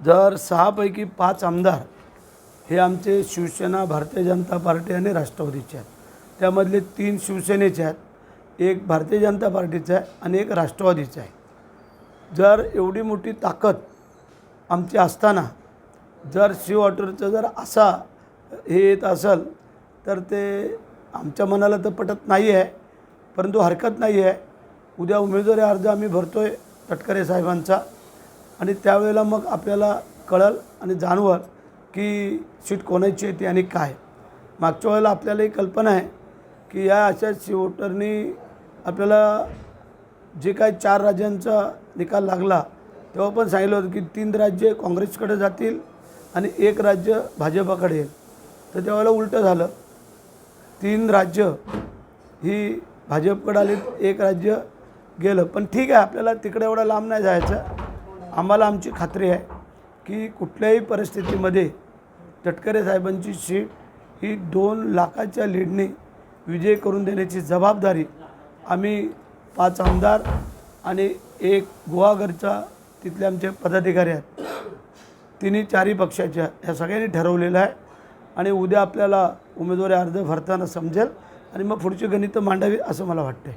जर सहापैकी पाच आमदार हे आमचे शिवसेना भारतीय जनता पार्टी आणि राष्ट्रवादीचे आहेत. त्यामधले तीन शिवसेनेचे आहेत एक भारतीय जनता पार्टीचा आहे आणि एक राष्ट्रवादीचा आहे. जर एवढी मोठी ताकद आमची असताना जर शिव ऑटोचं जर असा हे येत असेल तर ते आमच्या मनाला तर पटत नाही आहे परंतु हरकत नाही आहे उद्या उमेदवारी अर्ज आम्ही भरतो आहे तटकरे साहेबांचा. आणि त्यावेळेला मग आपल्याला कळल आणि जाणवल की सीट कोणाची येते आणि काय. मागच्या वेळेला आपल्याला ही कल्पना आहे की या अशा शिवोटरनी आपल्याला जे काय चार राज्यांचा निकाल लागला तेव्हा पण सांगितलं होतं की तीन राज्य काँग्रेसकडे जातील आणि एक राज्य भाजपाकडे येईल. तर त्यावेळेला उलटं झालं. तीन राज्य ही भाजपकडे आली एक राज्य गेलं. पण ठीक आहे आपल्याला तिकडे एवढं लांब नाही जायचं. आम्हाला आमची खात्री आहे की कुठल्याही परिस्थितीमध्ये तटकरे साहेबांची सीट ही दोन लाखाच्या लीडने विजय करून देण्याची जबाबदारी आम्ही पाच आमदार आणि एक गुहागरचा तिथले आमचे पदाधिकारी आहेत. तिन्ही चारही पक्षाच्या ह्या सगळ्यांनी ठरवलेलं आहे आणि उद्या आपल्याला उमेदवारी अर्ज भरताना समजेल आणि मग पुढची गणितं मांडावी असं मला वाटतं